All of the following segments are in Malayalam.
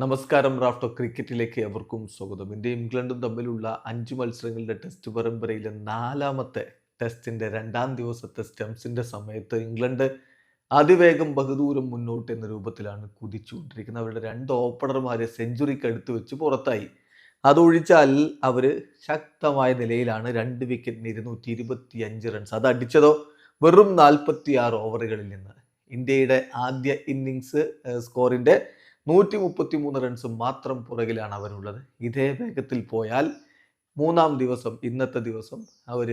നമസ്കാരം റാഫ്റ്റോ ക്രിക്കറ്റിലേക്ക് എവർക്കും സ്വാഗതം. ഇന്ത്യയും ഇംഗ്ലണ്ടും തമ്മിലുള്ള അഞ്ച് മത്സരങ്ങളുടെ ടെസ്റ്റ് പരമ്പരയിലെ നാലാമത്തെ ടെസ്റ്റിന്റെ രണ്ടാം ദിവസത്തെ സ്റ്റംസിന്റെ സമയത്ത് ഇംഗ്ലണ്ട് അതിവേഗം ബഹുദൂരം മുന്നോട്ട് എന്ന രൂപത്തിലാണ് കുതിച്ചുകൊണ്ടിരിക്കുന്നത്. അവരുടെ രണ്ട് ഓപ്പണർമാരെ സെഞ്ചുറിക്ക് അടുത്ത് വെച്ച് പുറത്തായി. അതൊഴിച്ചാൽ അവർ ശക്തമായ നിലയിലാണ് രണ്ട് വിക്കറ്റിന് ഇരുന്നൂറ്റി ഇരുപത്തി അഞ്ച് റൺസ്. അത് അടിച്ചതോ? വെറും നാൽപ്പത്തി ആറ് ഓവറുകളിൽ നിന്ന്. ഇന്ത്യയുടെ ആദ്യ ഇന്നിങ്സ് സ്കോറിന്റെ നൂറ്റി മുപ്പത്തി മൂന്ന് റൺസ് മാത്രം പുറകിലാണ് അവരുള്ളത് ഇതേ വേഗത്തിൽ പോയാൽ മൂന്നാം ദിവസം ഇന്നത്തെ ദിവസം അവർ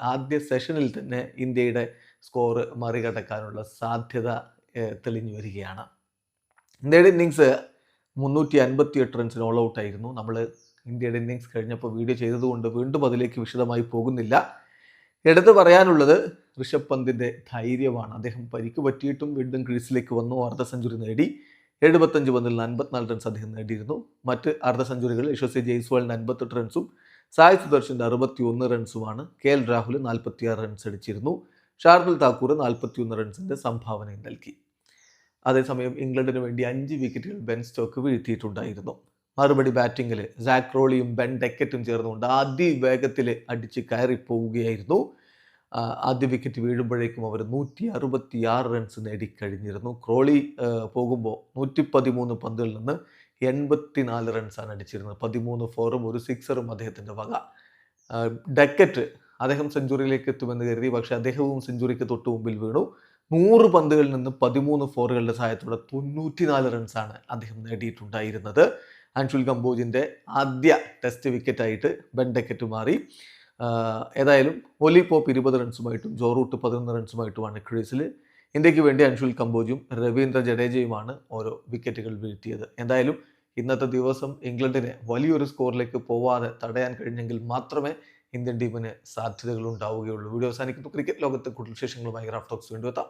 ആദ്യ സെഷനിൽ തന്നെ ഇന്ത്യയുടെ സ്കോർ മറികടക്കാനുള്ള സാധ്യത തെളിഞ്ഞു വരികയാണ്. ഇന്ത്യയുടെ ഇന്നിങ്സ് മുന്നൂറ്റി അൻപത്തി എട്ട് റൺസിന് ഓൾ ഔട്ട് ആയിരുന്നു. നമ്മൾ ഇന്ത്യയുടെ ഇന്നിങ്സ് കഴിഞ്ഞപ്പോൾ വീഡിയോ ചെയ്തതുകൊണ്ട് വീണ്ടും അതിലേക്ക് വിശദമായി പോകുന്നില്ല. എടുത്തു പറയാനുള്ളത് ഋഷഭ് പന്തിന്റെ ധൈര്യമാണ്. അദ്ദേഹം പരിക്ക് പറ്റിയിട്ടും വീണ്ടും ക്രീസിലേക്ക് വന്നു. അർദ്ധ സെഞ്ചുറി നേടി. എഴുപത്തഞ്ച് പന്തിൽ അൻപത്തിനാല് റൺസ് അദ്ദേഹം നേടിയിരുന്നു. മറ്റ് അർദ്ധ സെഞ്ചുറികൾ യശസ്വി ജയ്സ്വാളിന് അൻപത്തെട്ട് റൺസും സായ് സുദർശന്റെ അറുപത്തി ഒന്ന് റൺസുമാണ് കെ എൽ രാഹുൽ നാൽപ്പത്തിയാറ് റൺസ് അടിച്ചിരുന്നു. ഷാർദുൽ താക്കൂർ നാൽപ്പത്തിയൊന്ന് റൺസിന്റെ സംഭാവനയും നൽകി. അതേസമയം ഇംഗ്ലണ്ടിന് വേണ്ടി അഞ്ച് വിക്കറ്റുകൾ ബെൻ സ്റ്റോക്ക് വീഴ്ത്തിയിട്ടുണ്ടായിരുന്നു. മറുപടി ബാറ്റിങ്ങിൽ സാക്രോളിയും ബെൻ ഡെക്കറ്റും ചേർന്നുകൊണ്ട് അതിവേഗത്തിൽ അടിച്ച് കയറി പോവുകയായിരുന്നു ആദ്യ വിക്കറ്റ് വീഴുമ്പോഴേക്കും അവർ നൂറ്റി അറുപത്തി ആറ് റൺസ് നേടിക്കഴിഞ്ഞിരുന്നു ക്രോളി പോകുമ്പോൾ നൂറ്റി പതിമൂന്ന് പന്തുകളിൽ നിന്ന് എൺപത്തിനാല് റൺസാണ് അടിച്ചിരുന്നത്. പതിമൂന്ന് ഫോറും ഒരു സിക്സറും അദ്ദേഹത്തിന്റെ വക. ഡക്കറ്റ് അദ്ദേഹം സെഞ്ചുറിയിലേക്ക് എത്തുമെന്ന് കരുതി. പക്ഷേ അദ്ദേഹവും സെഞ്ചുറിക്ക് തൊട്ട് മുമ്പിൽ വീണു. നൂറ് പന്തുകളിൽ നിന്ന് പതിമൂന്ന് ഫോറുകളുടെ സഹായത്തോടെ തൊണ്ണൂറ്റിനാല് റൺസാണ് അദ്ദേഹം നേടിയിട്ടുണ്ടായിരുന്നത്. അൻഷുൽ കമ്പോജിന്റെ ആദ്യ ടെസ്റ്റ് വിക്കറ്റായിട്ട് ബെൻ ഡക്കറ്റ് മാറി. ഏതായാലും ഒലി പോപ്പ് ഇരുപത് റൺസുമായിട്ടും ജോറൂട്ട് പതിനൊന്ന് റൺസുമായിട്ടുമാണ് ക്രീസിൽ. ഇന്ത്യയ്ക്ക് വേണ്ടി അൻഷുൽ കമ്പോജും രവീന്ദ്ര ജഡേജയുമാണ് ഓരോ വിക്കറ്റുകൾ വീഴ്ത്തിയത്. എന്തായാലും ഇന്നത്തെ ദിവസം ഇംഗ്ലണ്ടിനെ വലിയൊരു സ്കോറിലേക്ക് പോവാതെ തടയാൻ കഴിഞ്ഞെങ്കിൽ മാത്രമേ ഇന്ത്യൻ ടീമിന് സാധ്യതകൾ ഉണ്ടാവുകയുള്ളൂ. വീഡിയോ അവസാനിക്കുന്നു. ക്രിക്കറ്റ് ലോകത്തെ കൂടുതൽ വിശേഷങ്ങളുമായി റാഫ് ടോക്സ് വീണ്ടും എത്താം.